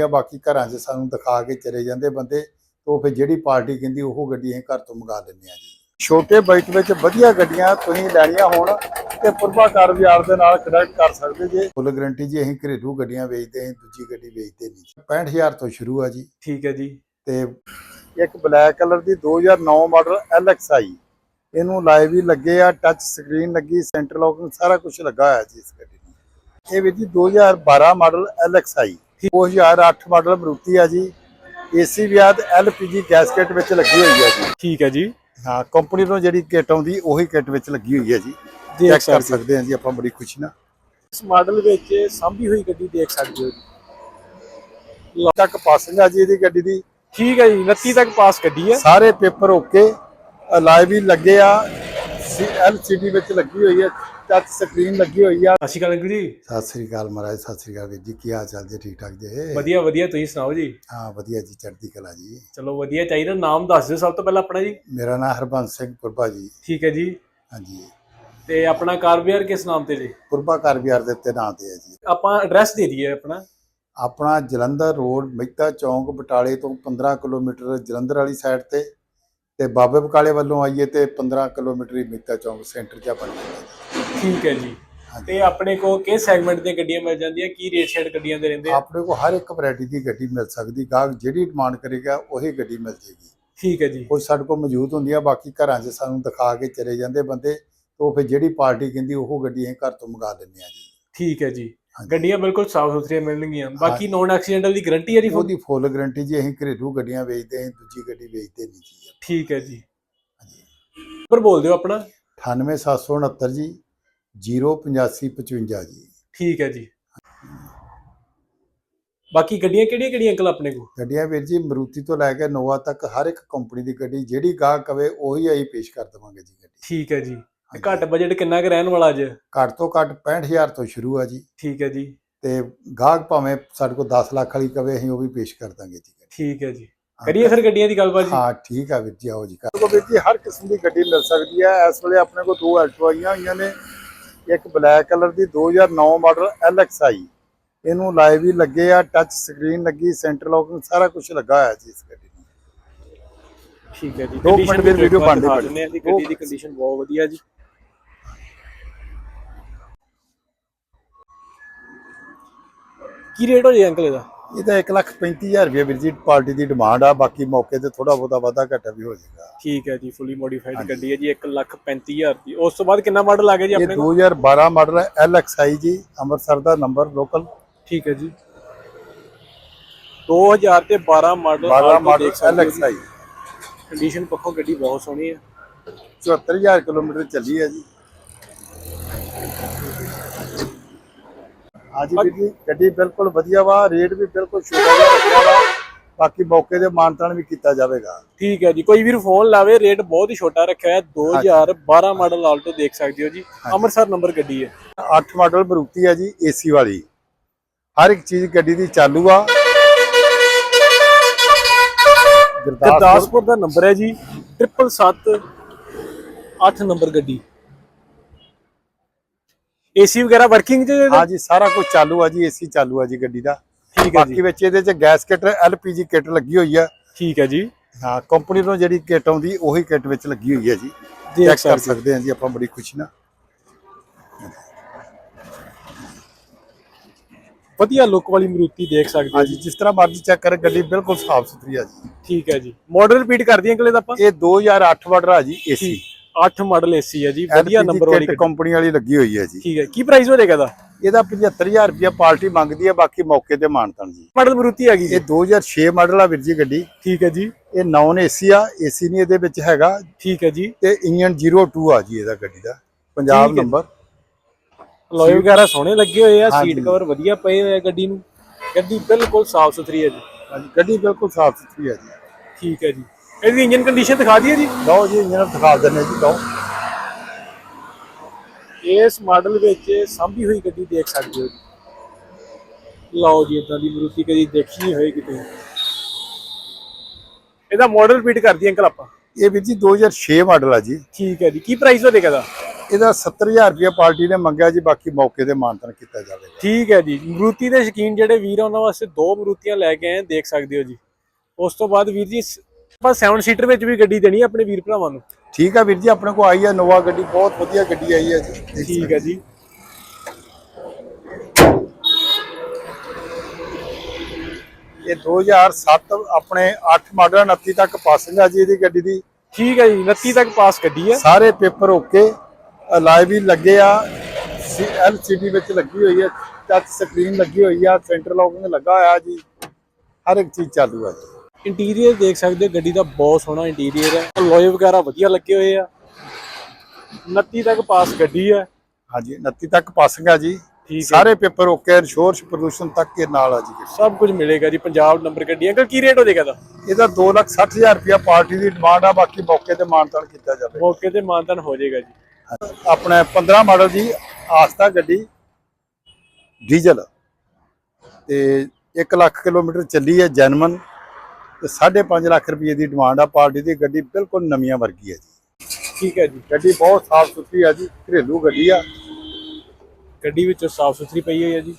ਆ ਬਾਕੀ ਘਰਾਂ 'ਚ ਸਾਨੂੰ ਦਿਖਾ ਕੇ ਚਲੇ ਜਾਂਦੇ ਬੰਦੇ ਤੋਂ ਫਿਰ ਜਿਹੜੀ ਪਾਰਟੀ ਕਹਿੰਦੀ ਉਹ ਗੱਡੀ ਅਸੀਂ ਘਰ ਤੋਂ ਮੰਗਾ ਲੈਂਦੇ ਆ ਜੀ। ਛੋਟੇ ਬਜਟ ਵਿੱਚ ਵਧੀਆ ਗੱਡੀਆਂ ਤੁਸੀਂ ਲੈਣੀਆਂ ਹੋਣ ਤੇ ਪੁਰਬਾ ਕਾਰ ਬਾਜ਼ਾਰ ਦੇ ਨਾਲ ਕਨੈਕਟ ਕਰ ਸਕਦੇ ਜੇ। ਫੁੱਲ ਗਾਰੰਟੀ ਜੀ ਅਸੀਂ ਘਰੇਲੂ ਗੱਡੀਆਂ ਵੇਚਦੇ ਹਾਂ ਦੂਜੀ ਗੱਡੀ ਵੇਚਦੇ ਨਹੀਂ 65000 ਤੋਂ ਸ਼ੁਰੂ ਆ ਜੀ। ਠੀਕ ਹੈ ਜੀ। ਤੇ ਇੱਕ ਬਲੈਕ ਕਲਰ ਦੀ 2009 ਮਾਡਲ LXI ਇਹਨੂੰ ਲਾਈਵ ਵੀ ਲੱਗੇ ਆ ਟੱਚ ਸਕਰੀਨ ਲੱਗੀ ਸੈਂਟਰ ਲੌਕਿੰਗ ਸਾਰਾ ਕੁਝ ਲੱਗਾ ਹੋਇਆ ਜੀ ਇਸ ਗੱਡੀ ਨੂੰ। ਇਹ ਵੀ ਜੀ 2012 ਮਾਡਲ LXI 2008 ਮਾਡਲ ਮਰੂਤੀ ਆ ਜੀ। ਏਸੀ ਵਿਆਦ LPG ਗੈਸਕਟ ਵਿੱਚ ਲੱਗੀ ਹੋਈ ਹੈ ਜੀ। ਠੀਕ ਹੈ ਜੀ। ਹਾਂ ਕੰਪਨੀ ਤੋਂ ਜਿਹੜੀ ਕਿੱਟ ਆਉਂਦੀ ਉਹੀ ਕਿੱਟ ਵਿੱਚ ਲੱਗੀ ਹੋਈ ਹੈ ਜੀ। ਚੈੱਕ ਕਰ ਸਕਦੇ ਹੋ। ਜੀ ਆਪਾਂ ਬੜੀ ਖੁਸ਼ੀ ਨਾਲ। ਇਸ ਮਾਡਲ ਵਿੱਚ ਸਾਂਭੀ ਹੋਈ ਗੱਡੀ ਦੇਖ ਸਕਦੇ ਹੋ ਜੀ। ਤੱਕ ਪਾਸਿੰਗ ਆ ਜੀ ਇਹਦੀ ਗੱਡੀ ਦੀ। ਠੀਕ ਹੈ ਜੀ 29 ਤੱਕ ਪਾਸ ਗੱਡੀ ਹੈ। ਸਾਰੇ ਪੇਪਰ ਓਕੇ ਲਾਈਵ ਵੀ ਲੱਗੇ ਆ। LCD ਵਿੱਚ ਲੱਗੀ ਹੋਈ ਹੈ। ਟੱਚ ਸਕਰੀਨ ਲੱਗੀ ਹੋਈ ਆ। ਸਤਿ ਸ਼੍ਰੀ ਅਕਾਲ ਅੰਕਲ ਜੀ। ਸਤਿ ਸ੍ਰੀ ਅਕਾਲ ਮਹਾਰਾਜ ਸਤਿ ਸ੍ਰੀ ਅਕਾਲ ਵੀਰ ਜੀ ਕੀ ਹਾਲ ਚਾਲ ਜੀ ਠੀਕ ਠਾਕ ਜੀ? ਵਧੀਆ ਵਧੀਆ ਤੁਸੀਂ ਸੁਣਾਓ ਜੀ? ਹਾਂ ਵਧੀਆ ਜੀ ਚੜ੍ਹਦੀ ਕਲਾ ਜੀ। ਚਲੋ ਵਧੀਆ ਚਾਹੀਦਾ ਨਾਮ ਦੱਸ ਦਿਓ ਸਭ ਤੋਂ ਪਹਿਲਾਂ ਆਪਣਾ ਜੀ। ਮੇਰਾ ਨਾਮ ਹਰਬੰਸ ਸਿੰਘ ਪੁਰਬਾ ਜੀ। ਠੀਕ ਹੈ ਜੀ। ਹਾਂਜੀ। ਤੇ ਆਪਣਾ ਕਾਰਬੀਆਰ ਕਿਸ ਨਾਮ ਤੇ ਜੀ? ਪੁਰਬਾ ਘਰ ਬਿਹਾਰ ਦੇ ਉੱਤੇ ਨਾਂ ਤੇ ਹੈ ਜੀ। ਆਪਾਂ ਐਡਰੈਸ ਦੇ ਦਈਏ ਆਪਣਾ। ਆਪਣਾ ਜਲੰਧਰ ਰੋਡ ਮਹਿਤਾ ਚੌਂਕ ਬਟਾਲੇ ਤੋਂ 15 ਕਿਲੋਮੀਟਰ ਜਲੰਧਰ ਵਾਲੀ ਸਾਈਡ ਤੇ ਤੇ ਬਾਬੇ ਬਕਾਲੇ ਵੱਲੋਂ ਆਈਏ ਤੇ 15 ਕਿਲੋਮੀਟਰ ਹੀ ਮਹਿਤਾ ਚੌਂਕ ਸੈਂਟਰ 'ਚ ਬਣ ਜਾਂਦਾ ਠੀਕ ਹੈ ਜੀ। ਤੇ ਆਪਣੇ ਕੋ ਕਿਸ ਸੈਗਮੈਂਟ ਦੀਆਂ ਗੱਡੀਆਂ ਮਿਲ ਜਾਂਦੀਆਂ? ਕੀ ਰੇਟ ਸ਼ੇਡ ਗੱਡੀਆਂ ਦੇ ਰਹਿੰਦੇ ਆ? ਆਪਣੇ ਕੋਲ ਹਰ ਇੱਕ ਵੈਰਾਈਟੀ ਦੀ ਗੱਡੀ ਮਿਲ ਸਕਦੀ। ਗਾਹਕ ਜਿਹੜੀ ਡਿਮਾਂਡ ਕਰੇਗਾ ਉਹੀ ਗੱਡੀ ਮਿਲ ਜੇਗੀ। ਠੀਕ ਹੈ ਜੀ। ਕੁਝ ਸਾਡੇ ਕੋਲ ਮੌਜੂਦ ਹੁੰਦੀ ਆ ਬਾਕੀ ਘਰਾਂ 'ਚ ਸਾਨੂੰ ਦਿਖਾ ਕੇ ਚਲੇ ਜਾਂਦੇ ਬੰਦੇ ਤੋਂ ਫਿਰ ਜਿਹੜੀ ਪਾਰਟੀ ਕਹਿੰਦੀ ਉਹ ਗੱਡੀ ਅਸੀਂ ਘਰ ਤੋਂ ਮੰਗਾ ਲੈਂਦੇ ਆ ਜੀ। ਠੀਕ ਹੈ ਜੀ। ਗੱਡੀਆਂ ਬਿਲਕੁਲ ਸਾਫ਼ ਸੁਥਰੀਆਂ ਮਿਲਣਗੀਆਂ। ਬਾਕੀ ਨੋਨ ਐਕਸੀਡੈਂਟਲ ਦੀ ਗਾਰੰਟੀ ਹੈ ਜੀ? ਉਹਦੀ ਫੁੱਲ ਗਾਰੰਟੀ ਜੀ ਅਸੀਂ ਘਰੇਲੂ ਗੱਡੀਆਂ ਵੇਚਦੇ ਹਾਂ ਦੂਜੀ ਗੱਡੀ ਵੇਚਦੇ ਨਹੀਂ ਜੀ। ਠੀਕ ਹੈ ਜੀ। ਪਰ ਬੋਲ ਦਿਓ ਆਪਣਾ। 98769 ਜੀ। 08555 ਜੀ। ਠੀਕ ਹੈ ਜੀ। ਬਾਕੀ ਗੱਡੀਆਂ ਕਿਹੜੀਆਂ ਕਿਹੜੀਆਂ ਅੰਕਲ ਆਪਣੇ ਕੋ ਗੱਡੀਆਂ ਵੀਰ ਜੀ ਮਰੂਤੀ ਤੋਂ ਲੈ ਕੇ ਨੋਵਾ ਤੱਕ ਹਰ ਇੱਕ ਕੰਪਨੀ ਦੀ ਗੱਡੀ ਜਿਹੜੀ ਗਾਹਕ ਕਵੇ ਉਹੀ ਅਸੀਂ ਪੇਸ਼ ਕਰ ਦੇਵਾਂਗੇ ਜੀ ਗੱਡੀ। ਠੀਕ ਹੈ ਜੀ। ਤੇ ਘੱਟ ਬਜਟ ਕਿੰਨਾ ਕੁ ਰਹਿਣ ਵਾਲਾ ਅੱਜ? ਘੱਟ ਤੋਂ ਘੱਟ 65000 ਤੋਂ ਸ਼ੁਰੂ ਆ ਜੀ। ਠੀਕ ਹੈ ਜੀ। ਤੇ ਗਾਹਕ ਭਾਵੇਂ ਸਾਡੇ ਕੋਲ 10 ਲੱਖ ਵਾਲੀ ਕਵੇ ਅਸੀਂ ਉਹ ਵੀ ਪੇਸ਼ ਕਰ ਦਾਂਗੇ ਜੀ। ਠੀਕ ਹੈ ਜੀ। ਕਰੀਏ ਫਿਰ ਗੱਡੀਆਂ ਦੀ ਗੱਲਬਾਤ ਜੀ? ਹਾਂ ਠੀਕ ਆ ਵੀਰ ਜੀ ਆਓ ਜੀ। ਕਰ ਵੀਰ ਜੀ ਹਰ ਕਿਸਮ ਦੀ ਗੱਡੀ ਮਿਲ ਸਕਦੀ ਹੈ। ਇਸ ਵੇਲੇ ਆਪਣੇ ਕੋਲ ਦੋ ਐਲਟੋ ਆਈਆਂ ਹੋਈਆਂ ਨੇ। ਇੱਕ ਬਲੈਕ ਕਲਰ ਦੀ 2009 ਮਾਡਲ LXI ਇਹਨੂੰ ਲਾਈਵ ਵੀ ਲੱਗੇ ਆ ਟੱਚ ਸਕਰੀਨ ਲੱਗੀ ਸੈਂਟਰ ਲੌਕਿੰਗ ਸਾਰਾ ਕੁਝ ਲੱਗਾ ਹੋਇਆ ਜੀ ਇਸ ਗੱਡੀ ਨੂੰ। ਠੀਕ ਹੈ ਜੀ। ਦੋ ਮਿੰਟ ਹਾਂ ਜੀ ਗੱਡੀ ਦੀ ਕੰਡੀਸ਼ਨ ਬਹੁਤ ਵਧੀਆ ਜੀ। ਕੀ ਰੇਟ ਹੋ ਜੇ ਅੰਕਲ ਇਹਦਾ? ਇਹਦਾ 135000 ਰੁਪਏ ਵੀਰ ਜੀ ਪਾਰਟੀ ਦੀ ਡਿਮਾਂਡ ਆ ਬਾਕੀ ਮੌਕੇ ਤੇ ਥੋੜਾ ਬਹੁਤਾ ਵਾਧਾ ਘਾਟਾ ਵੀ ਹੋ ਜਾਏਗਾ। ਠੀਕ ਹੈ ਜੀ ਫੁੱਲੀ ਮੋਡੀਫਾਈਡ। ਗੱਡੀ ਹੈ ਜੀ 135000 ਦੀ। ਉਸ ਤੋਂ ਬਾਅਦ ਕਿੰਨਾ ਮਾਡਲ ਆ ਗਿਆ ਜੀ ਇਹ ਆਪਣੇ ਕੋਲ? 2012 ਮਾਡਲ ਹੈ LXI ਜੀ ਅੰਮ੍ਰਿਤਸਰ ਦਾ ਨੰਬਰ ਲੋਕਲ ਠੀਕ ਹੈ ਜੀ। 2000 ਤੇ 12 ਮਾਡਲ 12 ਮਾਡਲ LXI ਕੰਡੀਸ਼ਨ ਪੱਖੋਂ ਗੱਡੀ ਬਹੁਤ ਸੋਹਣੀ ਹੈ। 74000 ਕਿਲੋਮੀਟਰ ਚੱਲੀ ਹੈ ਜੀ। ਹਾਂਜੀ ਵੀਰ ਜੀ ਗੱਡੀ ਬਿਲਕੁਲ ਵਧੀਆ ਵਾ ਰੇਟ ਵੀ ਬਿਲਕੁਲ ਛੋਟਾ ਜਿਹਾ ਰੱਖਿਆ ਵਾ। ਬਾਕੀ ਮੌਕੇ ਦੇ ਮਾਨਤਾਨ ਵੀ ਕੀਤਾ ਜਾਵੇਗਾ। ਠੀਕ ਹੈ ਜੀ ਕੋਈ ਵੀਰ ਫੋਨ ਲਾਵੇ ਰੇਟ ਬਹੁਤ ਹੀ ਛੋਟਾ ਰੱਖਿਆ ਹੈ 2012 ਮਾਡਲ ਆਲਟੋ ਦੇਖ ਸਕਦੇ ਹੋ ਜੀ। ਅੰਮ੍ਰਿਤਸਰ ਨੰਬਰ ਗੱਡੀ ਹੈ। 8 ਮਾਡਲ ਮਰੂਤੀ ਹੈ ਜੀ ਏਸੀ ਵਾਲੀ। ਹਰ ਇੱਕ ਚੀਜ਼ ਗੱਡੀ ਦੀ ਚਾਲੂ ਆ। ਗੁਰਦਾਸਪੁਰ ਗੁਰਦਾਸਪੁਰ ਦਾ ਨੰਬਰ ਹੈ ਜੀ 777 8 ਨੰਬਰ ਗੱਡੀ। ਏਸੀ ਵਗੈਰਾ ਵਰਕਿੰਗ ਚ ਹਾਂ ਜੀ ਸਾਰਾ ਕੁਝ ਚਾਲੂ ਆ ਜੀ ਏਸੀ ਚਾਲੂ ਆ ਜੀ ਗੱਡੀ ਦਾ। ਠੀਕ ਹੈ ਬਾਕੀ ਜੀ ਵਿੱਚ ਇਹਦੇ ਚ ਗੈਸ ਕਿਟ ਐਲਪੀਜੀ ਕਿਟ ਲੱਗੀ ਹੋਈ ਆ। ਠੀਕ ਹੈ ਜੀ। ਹਾਂ ਕੰਪਨੀ ਤੋਂ ਜਿਹੜੀ ਕਿਟ ਆਉਂਦੀ ਉਹੀ ਕਿਟ ਵਿੱਚ ਲੱਗੀ ਹੋਈ ਹੈ ਜੀ। ਦੇਖ ਚੈੱਕ ਕਰ ਸਕਦੇ। ਸਕਦੇ ਹਾਂ ਜੀ ਆਪਾਂ ਬੜੀ ਖੁਸ਼ੀ ਨਾਲ। ਵਧੀਆ ਲੁੱਕ ਵਾਲੀ ਮਰੂਤੀ ਦੇਖ ਸਕਦੇ ਹੋ ਹਾਂਜੀ ਜਿਸ ਤਰ੍ਹਾਂ ਮਰਜ਼ੀ ਚੈੱਕ ਕਰ ਗੱਡੀ ਬਿਲਕੁਲ ਸਾਫ਼ ਸੁਥਰੀ ਆ ਜੀ। ਠੀਕ ਹੈ ਜੀ। ਮਾਡਲ ਰਿਪੀਟ ਕਰ ਦਈਏ ਇਹਦਾ ਆਪਾਂ? ਇਹ 2008 ਮਾਡਲ ਆ ਜੀ ਏਸੀ 8 ਮਾਡਲ ਏਸੀ ਹੈ ਜੀ ਵਧੀਆ ਨੰਬਰ ਵਾਲੀ ਕੰਪਨੀ ਵਾਲੀ ਲੱਗੀ ਹੋਈ ਹੈ ਜੀ। ਠੀਕ ਹੈ ਕੀ ਪ੍ਰਾਈਸ ਹੋ ਜਾਏਗਾ ਇਹਦਾ ਇਹਦਾ 75000 ਰੁਪਇਆ ਪਾਰਟੀ ਮੰਗਦੀ ਹੈ ਬਾਕੀ ਮੌਕੇ ਤੇ ਮਾਨਤਨ ਜੀ। ਮਾਡਲ ਮਰੂਤੀ ਹੈਗੀ ਇਹ 2006 ਮਾਡਲ ਆ ਵੀਰ ਜੀ ਗੱਡੀ। ਠੀਕ ਹੈ ਜੀ। ਇਹ ਨਾਨ ਏਸੀ ਆ ਏਸੀ ਨਹੀਂ ਇਹਦੇ ਵਿੱਚ ਹੈਗਾ। ਠੀਕ ਹੈ ਜੀ। ਤੇ ਇੰਜਨ 02 ਆ ਜੀ ਇਹਦਾ ਗੱਡੀ ਦਾ। ਪੰਜਾਬ ਹੈ। ਨੰਬਰ ਲੋਏ ਵਗੈਰਾ ਸੋਹਣੇ ਲੱਗੇ ਹੋਏ ਆ। ਸੀਟ ਕਵਰ ਵਧੀਆ ਪਏ ਹੋਏ ਆ ਗੱਡੀ ਨੂੰ। ਗੱਡੀ ਬਿਲਕੁਲ ਸਾਫ਼ ਸੁਥਰੀ ਹੈ ਜੀ। ਹਾਂਜੀ ਗੱਡੀ ਬਿਲਕੁਲ ਸਾਫ਼ ਸੁਥਰੀ ਆ ਜੀ। ਠੀਕ ਹੈ ਜੀ। ਇਹਦੀ ਇੰਜਨ ਕੰਡੀਸ਼ਨ ਦਿਖਾ ਦਈਏ ਜੀ। ਲਓ ਜੀ ਇੰਜਨ ਦਿਖਾ ਦਿੰਦੇ ਜੀ ਲਓ। ਇਸ ਮਾਡਲ ਵਿੱਚ ਸਾਂਭੀ ਹੋਈ ਗੱਡੀ ਦੇਖ ਸਕਦੇ ਹੋ ਜੀ। ਲਓ ਜੀ ਇਦਾਂ ਦੀ ਮਰੂਤੀ ਕਦੀ ਦੇਖੀ ਨਹੀਂ ਹੋਏਗੀ ਤੁਸੀਂ। ਇਹਦਾ ਮਾਡਲ ਰਿਪੀਟ ਕਰ ਦਈਏ ਅੰਕਲ ਆਪਾਂ। ਇਹ ਵੀਰ ਜੀ 2006 ਮਾਡਲ ਆ ਜੀ। ਠੀਕ ਹੈ ਜੀ ਕੀ ਪ੍ਰਾਈਸ ਹੋ ਜਾਏਗਾ ਇਹਦਾ ਇਹਦਾ 70000 ਰੁਪਏ ਪਾਰਟੀ ਨੇ ਮੰਗਿਆ ਜੀ ਬਾਕੀ ਮੌਕੇ ਤੇ ਮਾਨਤਨ ਕੀਤਾ ਜਾਵੇਗਾ। ਠੀਕ ਹੈ ਜੀ ਮਰੂਤੀ ਦੇ ਸ਼ੌਕੀਨ ਜਿਹੜੇ ਵੀਰ ਉਹਨਾਂ ਵਾਸਤੇ ਦੋ ਮਰੂਤੀਆਂ ਲੈ ਕੇ ਆਏ ਦੇਖ ਸਕਦੇ ਹੋ ਜੀ। ਉਸ ਤੋਂ ਬਾਅਦ ਵੀਰ ਜੀ ਆਪਾਂ 7 ਸੀਟਰ ਵਿੱਚ ਵੀ ਗੱਡੀ ਦੇਣੀ ਆ ਆਪਣੇ ਵੀਰ ਭਰਾਵਾਂ ਨੂੰ। ਠੀਕ ਆ ਵੀਰ ਜੀ ਆਪਣੇ ਕੋਲ ਆਈ ਹੈ ਨੋਵਾ ਗੱਡੀ ਬਹੁਤ ਵਧੀਆ ਗੱਡੀ ਆਈ ਹੈ ਜੀ। ਠੀਕ ਹੈ ਜੀ। ਇਹ 2007 ਆਪਣੇ 8 ਮਾਡਲ 29 ਤੱਕ ਪਾਸਿੰਗ ਆ ਜੀ ਇਹਦੀ ਗੱਡੀ ਦੀ। ਠੀਕ ਹੈ ਜੀ 29 ਤੱਕ ਪਾਸ ਗੱਡੀ ਹੈ ਸਾਰੇ ਪੇਪਰ ਓਕੇ ਅਲਾਈ ਵੀ ਲੱਗੇ ਆ ਐਲਸੀਡੀ ਵਿੱਚ ਲੱਗੀ ਹੋਈ ਹੈ ਟੱਚ ਸਕਰੀਨ ਲੱਗੀ ਹੋਈ ਆ ਸੈਂਟਰ ਲੌਕਿੰਗ ਲੱਗਾ ਹੋਇਆ ਜੀ। ਹਰ ਇੱਕ ਚੀਜ਼ ਚਾਲੂ ਆ ਜੀ। ਇੰਟੀਰੀਅਰ ਦੇਖ ਸਕਦੇ ਹੋ ਗੱਡੀ ਦਾ ਬਹੁਤ ਸੋਹਣਾ ਇੰਟੀਰੀਅਰ ਹੈ। ਲੋਏ ਵਗੈਰਾ ਵਧੀਆ ਲੱਗੇ ਹੋਏ ਆ। 29 ਤੱਕ ਪਾਸ ਗੱਡੀ ਹੈ। ਹਾਂਜੀ 29 ਤੱਕ ਪਾਸਿੰਗ ਆ ਜੀ। ਠੀਕ ਸਾਰੇ ਪੇਪਰ ਓਕੇ ਇੰਸ਼ੋਰੈਂਸ ਪ੍ਰਦੂਸ਼ਣ ਤੱਕ ਇਹ ਨਾਲ ਆ ਜੀ। ਸਭ ਕੁਝ ਮਿਲੇਗਾ ਜੀ ਪੰਜਾਬ ਨੰਬਰ ਗੱਡੀ ਅੰਕਲ ਕੀ ਰੇਟ ਹੋ ਜਾਏਗਾ ਦਾ ਇਹਦਾ 260000 ਰੁਪਇਆ ਪਾਰਟੀ ਦੀ ਡਿਮਾਂਡ ਆ ਬਾਕੀ ਮੌਕੇ ਤੇ ਮਾਨਤਾਨ ਕੀਤਾ ਜਾਵੇ। ਮੌਕੇ ਤੇ ਮਾਨਤਨ ਹੋ ਜਾਏਗਾ ਜੀ। ਆਪਣੇ 15 ਮਾਡਲ ਦੀ ਆਸਤਾ ਗੱਡੀ ਡੀਜ਼ਲ ਤੇ 1 ਲੱਖ ਕਿਲੋਮੀਟਰ ਚੱਲੀ ਹੈ ਜੈਨਮਨ ਤੇ 5.5 ਲੱਖ ਰੁਪਏ ਦੀ ਡਿਮਾਂਡ ਆ, ਪਾਰਟੀ ਦੀ ਗੱਡੀ ਬਿਲਕੁਲ ਨਵੀਆਂ ਵਰਗੀ ਹੈ ਜੀ। ਠੀਕ ਹੈ ਜੀ, ਗੱਡੀ ਬਹੁਤ ਸਾਫ਼ ਸੁਥਰੀ ਆ ਜੀ, ਘਰੇਲੂ ਗੱਡੀ ਆ। ਗੱਡੀ ਵਿੱਚ ਸਾਫ਼ ਸੁਥਰੀ ਪਈ ਹੋਈ ਹੈ ਜੀ।